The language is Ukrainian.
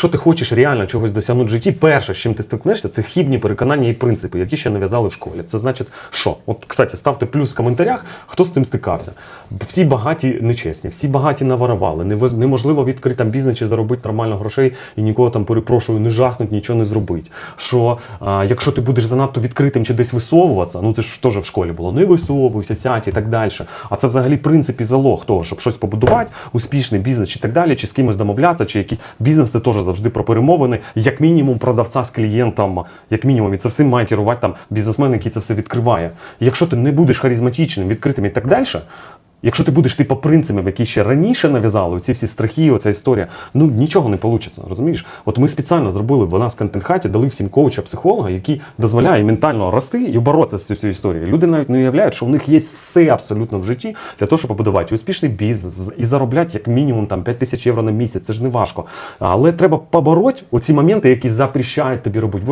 Якщо ти хочеш реально чогось досягнути в житті, перше, з чим ти стикнешся, це хібні переконання і принципи, які ще нав'язали в школі. Це значить, що? От, кстати, ставте плюс в коментарях, хто з цим стикався. Всі багаті нечесні, всі багаті наворували. Неможливо відкрити там бізнес чи заробити нормально грошей і нікого там перепрошую, не жахнуть, нічого не зробити. Що а, якщо ти будеш занадто відкритим чи десь висовуватися, ну це ж теж в школі було, не висовуйся, сядь і так далі. А це взагалі принцип і залог того, щоб щось побудувати, успішний бізнес чи так далі, чи з кимось домовлятися, чи якийсь бізнес це теж завжди про перемовини, як мінімум продавця з клієнтом, як мінімум, і це всім має керувати там бізнесмен, який це все відкриває. Якщо ти не будеш харизматичним, відкритим і так далі. Якщо ти будеш ти по принципам, які ще раніше нав'язали, ці всі страхи, оця історія, ну нічого не вийде, розумієш? От ми спеціально зробили в нас в контент-хаті, дали всім коуча, психолога, який дозволяє ментально рости і боротися з цією історією. Люди навіть не уявляють, що в них є все абсолютно в житті для того, щоб побудувати успішний бізнес і заробляти як мінімум там 5 тисяч євро на місяць. Це ж не важко. Але треба побороти оці моменти, які запрещають тобі робити.